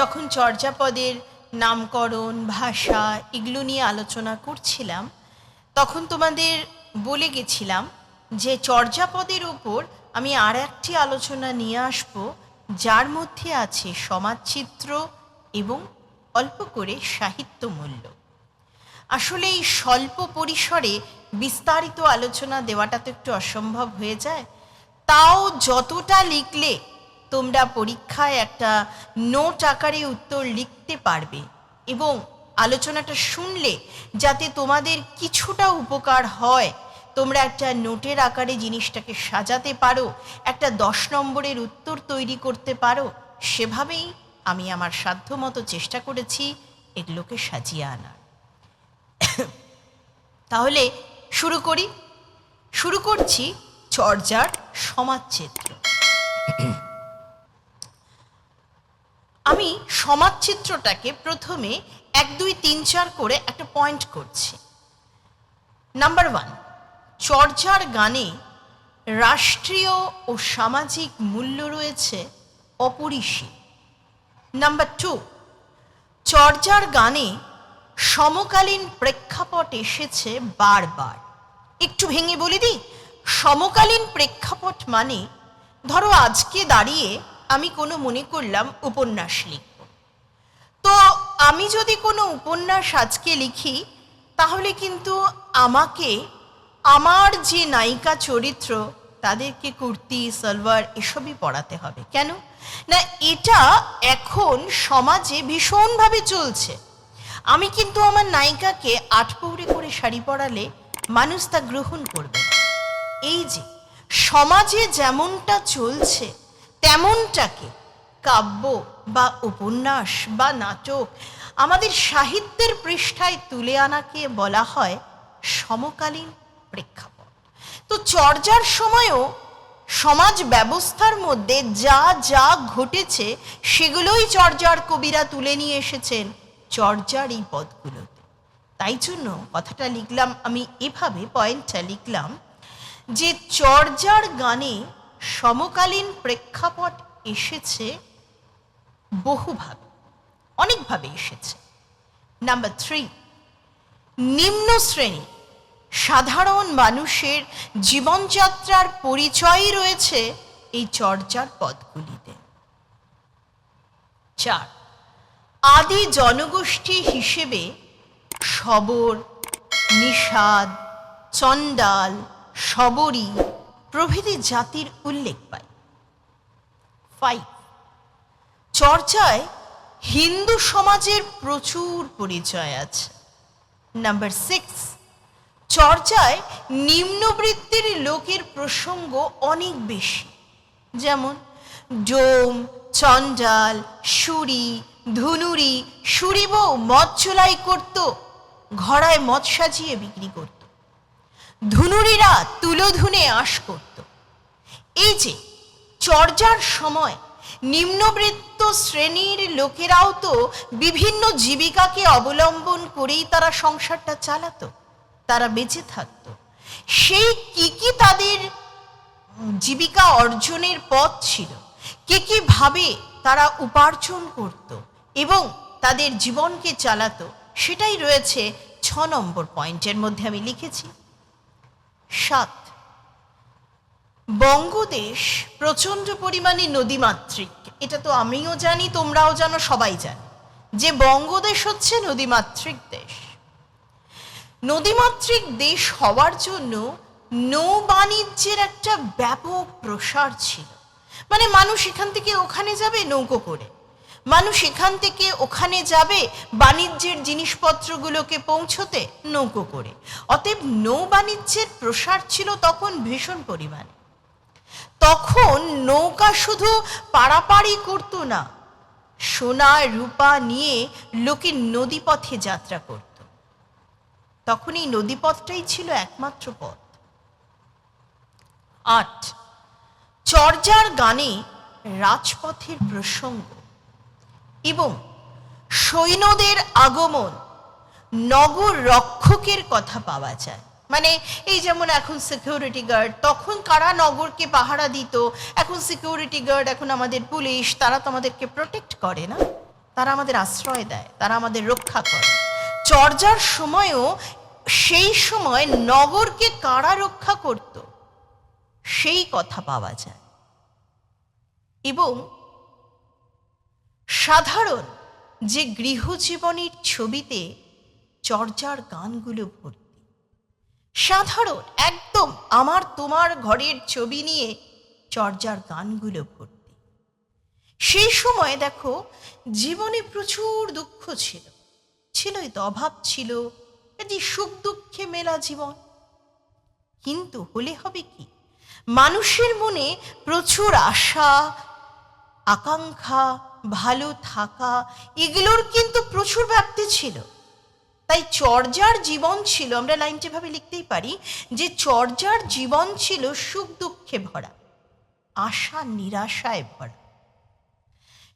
যখন চর্যাপদের নামকরণ, ভাষা এগুলো নিয়ে আলোচনা করছিলাম, তখন তোমাদের বলে গেছিলাম যে চর্যাপদের ওপর আমি আর একটি আলোচনা নিয়ে আসব, যার মধ্যে আছে সমাজচিত্র এবং অল্প করে সাহিত্য মূল্য আসলে এই স্বল্প পরিসরে বিস্তারিত আলোচনা দেওয়াটা তো একটু অসম্ভব হয়ে যায়। তাও যতটা লিখলে তোমরা পরীক্ষায় একটা নোট আকারে উত্তর লিখতে পারবে এবং আলোচনাটা শুনলে যাতে তোমাদের কিছুটা উপকার হয়, তোমরা একটা নোটের আকারে জিনিসটাকে সাজাতে পারো, একটা দশ নম্বরের উত্তর তৈরি করতে পারো। সেভাবেই আমি আমার সাধ্যমতো চেষ্টা করেছি এগুলোকে সাজিয়ে আনার। তাহলে শুরু করি। শুরু করছি চর্যার সমাজচিত্র আমি সমাজচিত্রটাকে প্রথমে এক, দুই, তিন, চার করে একটা পয়েন্ট করছি। নাম্বার ওয়ান চর্যার গানে রাষ্ট্রীয় ও সামাজিক মূল্য রয়েছে অপরিসীম। নাম্বার টু চর্যার গানে সমকালীন প্রেক্ষাপট এসেছে বারবার। একটু ভেঙে বলে দিই, সমকালীন প্রেক্ষাপট মানে ধরো আজকে দাঁড়িয়ে আমি কোনো মনে করলাম উপন্যাস লিখব। তো আমি যদি কোনো উপন্যাস আজকে লিখি, তাহলে কিন্তু আমাকে, আমার যে নায়িকা চরিত্র, তাদেরকে কুর্তি, সালোয়ার এসবই পড়াতে হবে। কেন? না, এটা এখন সমাজে ভীষণভাবে চলছে। আমি কিন্তু আমার নায়িকাকে আটপৌরে করে শাড়ি পরালে মানুষ তা গ্রহণ করবে এই যে, সমাজে যেমনটা চলছে, তেমনটাকে কাব্য বা উপন্যাস বা নাটক, আমাদের সাহিত্যের পৃষ্ঠায় তুলে আনাকে বলা হয় সমকালীন প্রেক্ষাপট। তো চর্যার সময়ও সমাজ ব্যবস্থার মধ্যে যা যা ঘটেছে, সেগুলোই চর্যার কবিরা তুলে নিয়ে এসেছেন চর্যার এই পদগুলোতে। তাই জন্য কথাটা লিখলাম, আমি এভাবে পয়েন্টটা লিখলাম যে চর্যার গানে সমকালীন প্রেক্ষাপট এসেছে বহুভাবে, অনেকভাবে এসেছে। নাম্বার থ্রি নিম্ন শ্রেণি, সাধারণ মানুষের জীবনযাত্রার পরিচয়ই রয়েছে এই চর্চার পদগুলিতে। চার, আদি জনগোষ্ঠী হিসেবে সবর, নিষাদ, চণ্ডাল শবরী প্রভৃতি জাতির উল্লেখ পাই। ফাইভ চর্চায় হিন্দু সমাজের প্রচুর পরিচয় আছে। নাম্বার সিক্স চর্চায় নিম্নবৃত্তির লোকের প্রসঙ্গ অনেক বেশি। যেমন, ডোম, চণ্ডাল, সুরি, ধুনুরি সুরি বউ মদ চোলাই করত, ঘড়ায় মদ সাজিয়ে বিক্রি করত। ধুনুরিরা তুলো ধুনে আশ করত। এই যে, চর্যার সময় নিম্নবৃত্ত শ্রেণির লোকেরাও তো বিভিন্ন জীবিকাকে অবলম্বন করেই তারা সংসারটা চালাতো, তারা বেঁচে থাকতো। সেই কি কি তাদের জীবিকা অর্জনের পথ ছিল, কে কি ভাবে তারা উপার্জন করত এবং তাদের জীবনকে চালাতো, সেটাই রয়েছে ছ নম্বর পয়েন্টের মধ্যে আমি লিখেছি। সাত বঙ্গদেশ প্রচণ্ড পরিমাণে নদীমাতৃক। এটা তো আমিও জানি, তোমরাও জানো, সবাই জানে। যে বঙ্গদেশ হচ্ছে নদীমাতৃক দেশ। নদীমাতৃক দেশ হওয়ার জন্য নৌ বাণিজ্যের একটা ব্যাপক প্রসার ছিল। মানে মানুষ এখান থেকে ওখানে যাবে নৌকো করে। মানুষ এখান থেকে ওখানে যাবে বাণিজ্যের জিনিসপত্রগুলোকে পৌঁছতে নৌকো করে। অতএব নৌ বাণিজ্যের প্রসার ছিল তখন ভীষণ পরিমাণে। তখন নৌকা শুধু পারাপাড়ি করতো না, সোনা, রূপা নিয়ে লোকে নদীপথে যাত্রা করত। তখন এই নদীপথটাই ছিল একমাত্র পথ। আট, চর্যার গানে রাজপথের প্রসঙ্গ এবং সৈন্যদের আগমন নগর রক্ষকের কথা পাওয়া যায়। মানে এই যেমন এখন সিকিউরিটি গার্ড তখন কারা নগরকে পাহারা দিত? এখন সিকিউরিটি গার্ড এখন আমাদের পুলিশ, তারা তো আমাদেরকে প্রোটেক্ট করে না। তারা আমাদের আশ্রয় দেয়, তারা আমাদের রক্ষা করে। চর্যার সময়ও, সেই সময় নগরকে কারা রক্ষা করত? সেই কথা পাওয়া যায়। এবং সাধারণ যে গৃহজীবনের ছবিতে চর্যার গানগুলো ভর্তি সাধারণ, একদম আমার তোমার ঘরের ছবি নিয়ে চর্যার গানগুলো ভর্তি। সেই সময় দেখো, জীবনে প্রচুর দুঃখ ছিল। ছিলই তো অভাব ছিল এটি সুখ দুঃখে মেলা জীবন। কিন্তু হলে হবে কি? মানুষের মনে প্রচুর আশা, আকাঙ্ক্ষা, ভালো থাকা, এগুলোর কিন্তু প্রচুর ব্যাপ্তি ছিল। তাই চর্যার জীবন ছিল, আমরা লাইনটি ভাবে লিখতেই পারি, যে চর্যার জীবন ছিল সুখ দুঃখে ভরা, আশা নিরাশায় ভরা।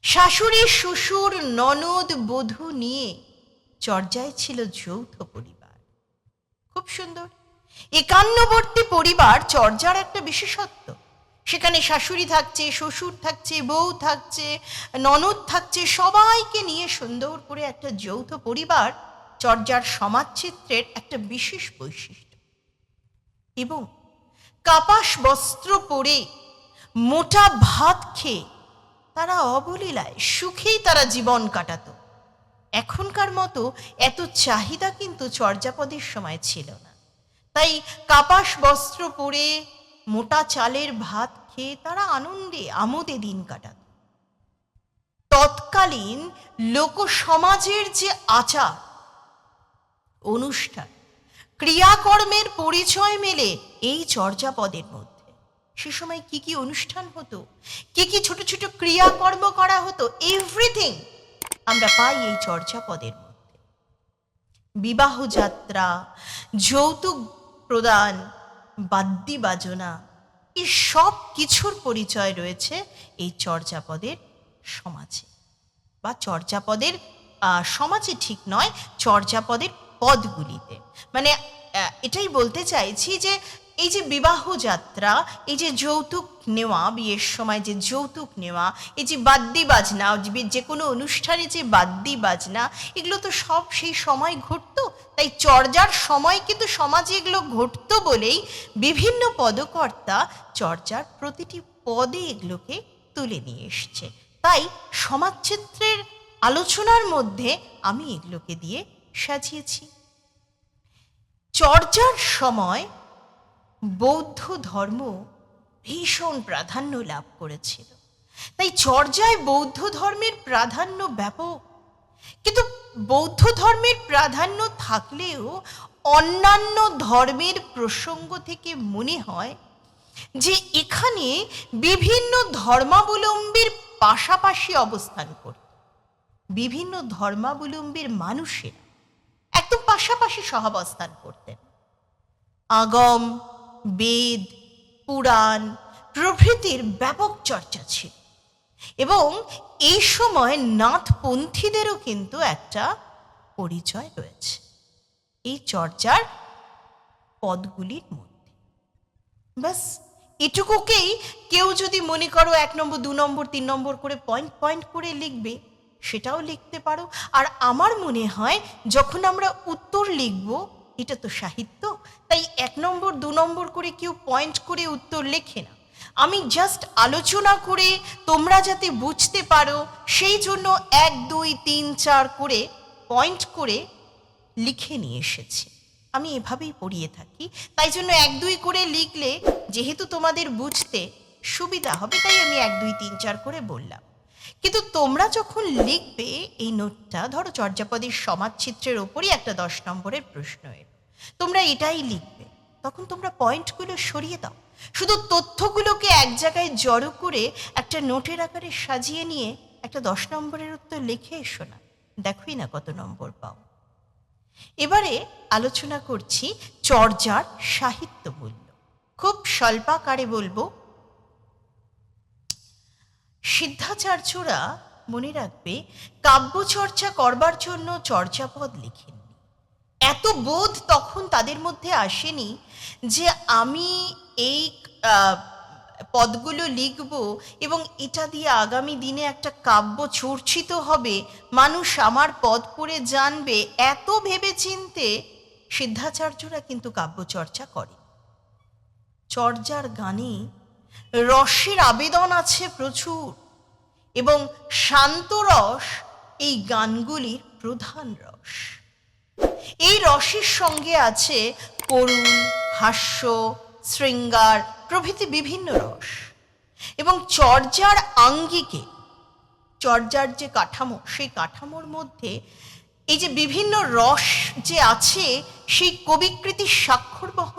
শাশুড়ি, শ্বশুর, ননদ, বধূ নিয়ে চর্যায় ছিল যৌথ পরিবার। খুব সুন্দর। একান্নবর্তী পরিবার চর্যার একটা বিশেষত্ব। সেখানে শাশুড়ি থাকছে, শ্বশুর থাকছে, বউ থাকছে, ননদ থাকছে, সবাইকে নিয়ে সুন্দর করে একটা যৌথ পরিবার চর্যার সমাজচিত্রের একটা বিশেষ বৈশিষ্ট্য। এবং কাপাস বস্ত্র পরে মোটা ভাত খেয়ে তারা অবলীলায় সুখেই তারা জীবন কাটাতো। এখনকার মতো এত চাহিদা কিন্তু চর্যাপদের সময় ছিল না। তাই কাপাস বস্ত্র পরে মোটা চালের ভাত খেয়ে তারা আনন্দে আমোদে দিন কাটাত। তৎকালীন লোকসমাজের যে আচার অনুষ্ঠান। ক্রিয়াকর্মের পরিচয় মেলে এই চর্যাপদের মধ্যে। সে সময় কি কি অনুষ্ঠান হতো, কি কি ছোট ছোট ক্রিয়াকর্ম করা হতো, এভরিথিং আমরা পাই এই চর্যাপদের মধ্যে। বিবাহ যাত্রা, যৌতুক প্রদান, বাদ্যি বাজনা, এই সব কিছুর পরিচয় রয়েছে এই চর্যাপদের সমাজে। বা চর্যাপদের সমাজে ঠিক নয়, চর্যাপদের পদগুলিতে। মানে এটাই বলতে চাইছি যে, এই যে বিবাহ যাত্রা, এই যে যৌতুক নেওয়া, বিয়ের সময় যে যৌতুক নেওয়া, এই যে বাদ্যি বাজনা যে- কোনো অনুষ্ঠানে যে বাদ্যি বাজনা, এগুলো তো সব সেই সময় ঘটতো। তাই চর্যার সময় কিন্তু সমাজে এগুলো ঘটতো বলেই বিভিন্ন পদকর্তা চর্যার প্রতিটি পদে এগুলোকে তুলে নিয়ে এসছে। তাই সমাজচিত্রের আলোচনার মধ্যে আমি এগুলোকে দিয়ে সাজিয়েছি। চর্যার সময় বৌদ্ধ ধর্ম ভীষণ প্রাধান্য লাভ করেছিল। তাই চর্যায় বৌদ্ধ ধর্মের প্রাধান্য ব্যাপক। কিন্তু বৌদ্ধ ধর্মের প্রাধান্য থাকলেও অন্যান্য ধর্মের প্রসঙ্গ থেকে মনে হয় যে এখানে বিভিন্ন ধর্মাবলম্বীর পাশাপাশি অবস্থান করত। বিভিন্ন ধর্মাবলম্বীর মানুষের একদম পাশাপাশি সহাবস্থান করতেন। আগম, বেদ, পুরাণ প্রভৃতির ব্যাপক চর্চা ছিল। এবং এই সময় নাথপন্থীদেরও কিন্তু একটা পরিচয় রয়েছে। এই চর্চার পদগুলির মধ্যে। ব্যাস, এটুকুকেই কেউ যদি মনে করো এক নম্বর, দু নম্বর, তিন নম্বর করে পয়েন্ট পয়েন্ট করে লিখবে সেটাও লিখতে পারো। আর আমার মনে হয় যখন আমরা উত্তর লিখব, এটা তো সাহিত্য, তাই এক নম্বর, দু নম্বর করে কেউ পয়েন্ট করে উত্তর লেখে না। আমি জাস্ট আলোচনা করে তোমরা যাতে বুঝতে পারো, সেই জন্য এক, দুই, তিন, চার করে পয়েন্ট করে লিখে নিয়ে এসেছি। আমি এভাবেই পড়িয়ে থাকি। তাই জন্য এক, দুই করে লিখলে যেহেতু তোমাদের বুঝতে সুবিধা হবে, তাই আমি এক, দুই, তিন, চার করে বললাম। কিন্তু তোমরা যখন লিখবে, এই নোটটা ধরো চর্যাপদের সমাজচিত্রের ওপরই একটা দশ নম্বরের প্রশ্ন এলো। তোমরা এটাই লিখবে। তখন তোমরা পয়েন্টগুলো সরিয়ে দাও। শুধু তথ্যগুলোকে এক জায়গায় জড়ো করে একটা নোটের আকারে সাজিয়ে নিয়ে একটা দশ নম্বরের উত্তর লিখে এসো না। দেখোই না কত নম্বর পাও। এবারে আলোচনা করছি চর্যার সাহিত্য মূল্য। খুব স্বল্পাকারে বলব সিদ্ধাচার্যরা মনে রাখবে, কাব্যচর্চা করবার জন্য চর্যাপদ লিখেননি। এত বোধ তখন তাদের মধ্যে আসেনি যে আমি এই পদগুলো লিখব এবং এটা দিয়ে আগামী দিনে একটা কাব্য চর্চিত হবে। মানুষ আমার পদ পড়ে জানবে। এত ভেবে চিনতে সিদ্ধাচার্যরা কিন্তু কাব্য চর্চা করে চর্যার গানে রসের আবেদন আছে প্রচুর, এবং শান্ত রস এই গানগুলির প্রধান রস। এই রসের সঙ্গে আছে করুণ, হাস্য, শৃঙ্গার প্রভৃতি বিভিন্ন রস, এবং চর্যার আঙ্গিকে, চর্যার যে কাঠামো, সেই কাঠামোর মধ্যে এই যে বিভিন্ন রস যে আছে, সেই কবিকৃতির স্বাক্ষর করছে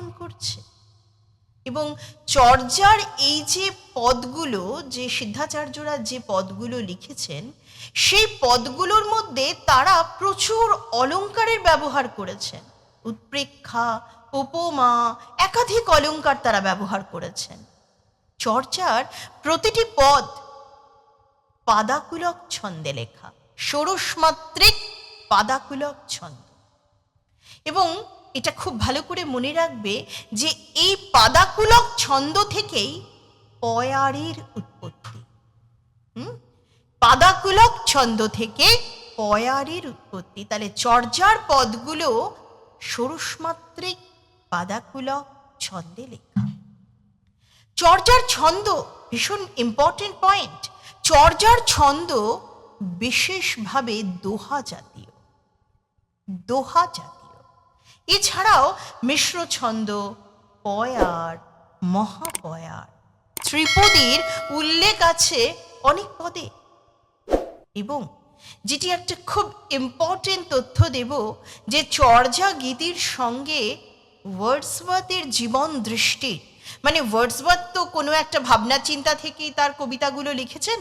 এবং চর্যার এই যে পদগুলো, যে সিদ্ধাচার্যরা যে পদগুলো লিখেছেন, সেই পদগুলোর মধ্যে তারা প্রচুর অলংকারের ব্যবহার করেছেন। উৎপ্রেক্ষা, উপমা, একাধিক অলংকার তারা ব্যবহার করেছেন। চর্চার প্রতিটি পদ পাদাকুলক ছন্দে লেখা। ষোড়শমাত্রিক পাদাকুলক ছন্দ। এবং এটা খুব ভালো করে মনে রাখবে যে এই পাদাকুলক ছন্দ থেকেই পয়ারের উৎপত্তি। হুম? পাদাকুলক ছন্দ থেকে পয়ারের উৎপত্তি। তাহলে চর্যার পদগুলো ষোড়শমাত্রিক পাদাকুলক ছন্দে লেখা। চর্যার ছন্দ, ভীষণ ইম্পর্টেন্ট পয়েন্ট চর্যার ছন্দ বিশেষভাবে দোহা জাতীয়। দোহা জাতীয়। এছাড়াও মিশ্র ছন্দ পয়ার, মহাপয়ার। ত্রিপদীর উল্লেখ আছে অনেক পদে। এবং যেটি একটা খুব ইম্পর্টেন্ট তথ্য দেব যে চর্যা গীতির সঙ্গে ওয়ার্ডসওয়ার্থের জীবন দৃষ্টি মানে ওয়ার্ডসওয়ার্থ তো কোনো একটা ভাবনা চিন্তা থেকেই তার কবিতাগুলো লিখেছেন,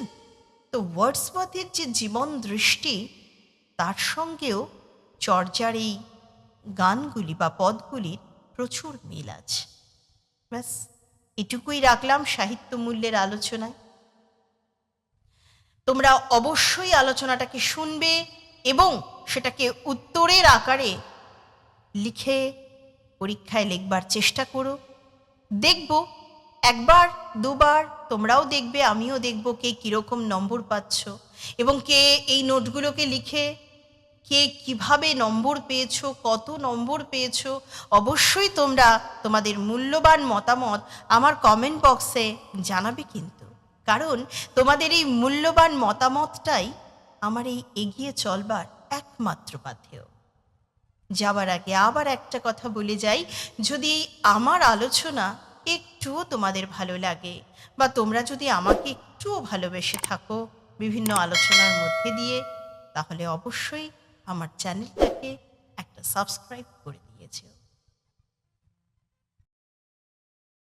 তো ওয়ার্ডসওয়ার্থের যে জীবন দৃষ্টি, তার সঙ্গেও চর্যার এই গানগুলি বা পদগুলির প্রচুর মিল আছে। ব্যাস, এটুকুই রাখলাম সাহিত্য মূল্যের আলোচনায়। তোমরা অবশ্যই আলোচনাটাকে শুনবে এবং সেটাকে উত্তরের আকারে লিখে পরীক্ষায় লিখবার চেষ্টা করো। দেখব, একবার, দুবার তোমরাও দেখবে, আমিও দেখব কে কীরকম নম্বর পাচ্ছ এবং কে এই নোটগুলোকে লিখে কে কীভাবে নম্বর পেয়েছ, কত নম্বর পেয়েছ, অবশ্যই তোমরা তোমাদের মূল্যবান মতামত আমার কমেন্ট বক্সে জানাবে কিন্তু। কারণ তোমাদের এই মূল্যবান মতামতটাই আমার এই এগিয়ে চলবার একমাত্র পাথেয়। যাবার আগে আবার একটা কথা বলে যাই, যদি আমার আলোচনা একটুও তোমাদের ভালো লাগে বা তোমরা যদি আমাকে একটুও ভালোবেসে থাকো বিভিন্ন আলোচনার মধ্যে দিয়ে, তাহলে অবশ্যই আমার চ্যানেলটাকে একটা সাবস্ক্রাইব করে দিয়েছ।